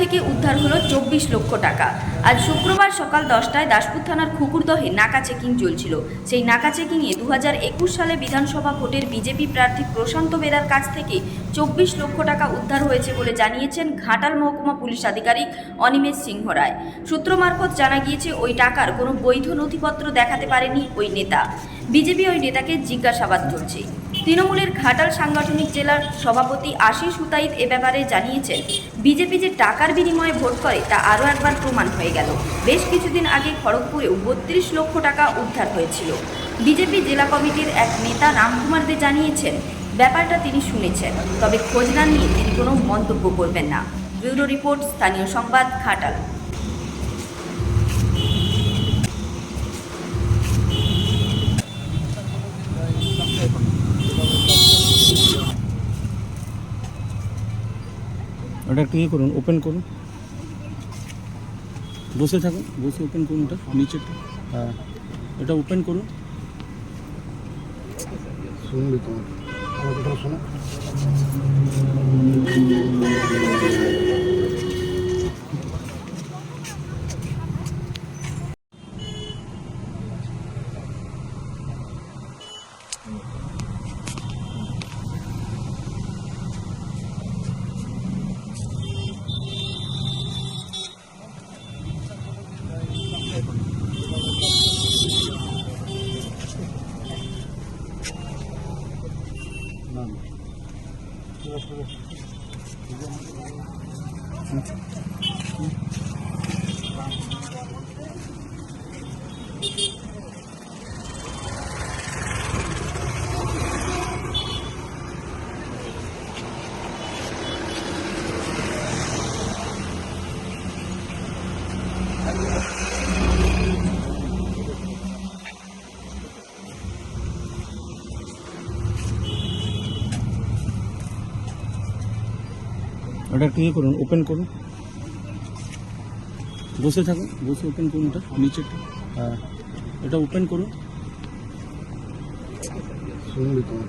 থেকে উদ্ধার হলো চব্বিশ লক্ষ টাকা। আজ শুক্রবার সকাল দশটায় দাসপুর থানার খুকুরদহে নাকা চেকিং চলছিল। সেই নাকা চেকিংয়ে দু হাজার একুশ সালে বিধানসভা ভোটের বিজেপি প্রার্থী প্রশান্ত বেরার কাছ থেকে চব্বিশ লক্ষ টাকা উদ্ধার হয়েছে বলে জানিয়েছেন ঘাটাল মহকুমা পুলিশ আধিকারিক অনিমেষ সিংহ রায়। সূত্র মারফত জানা গিয়েছে, ওই টাকার কোনো বৈধ নথিপত্র দেখাতে পারেনি ওই নেতা। বিজেপি ওই নেতাকে জিজ্ঞাসাবাদ চলছে তৃণমূলের ঘাটাল সাংগঠনিক জেলার সভাপতি আশিস হুতাইদ এ ব্যাপারে জানিয়েছেন, বিজেপি যে টাকার বিনিময়ে ভোট করে তা আরও একবার প্রমাণ হয়ে গেল। বেশ কিছুদিন আগে খড়গপুরেও বত্রিশ লক্ষ টাকা উদ্ধার হয়েছিল। বিজেপি জেলা কমিটির এক নেতা রামকুমার দে জানিয়েছেন, ব্যাপারটা তিনি শুনেছেন, তবে খোঁজ না নিয়ে তিনি কোনো মন্তব্য করবেন না। ব্যুরো রিপোর্ট, স্থানীয় সংবাদ, ঘাটাল। ওটা একটু ইয়ে করুন ওপেন করুন। বসে থাকুন বসে ওপেন করুন ওটা নিচেরটা। হ্যাঁ। এটা ওপেন করুন। শুনবি তোমার আমার শোনো। Thank you. ওটা একটু ইয়ে করুন ওপেন করুন। বসে থাকুন, বসে ওপেন করুন ওটা নিচেটা হ্যাঁ এটা ওপেন করুন। শুনবি তোমার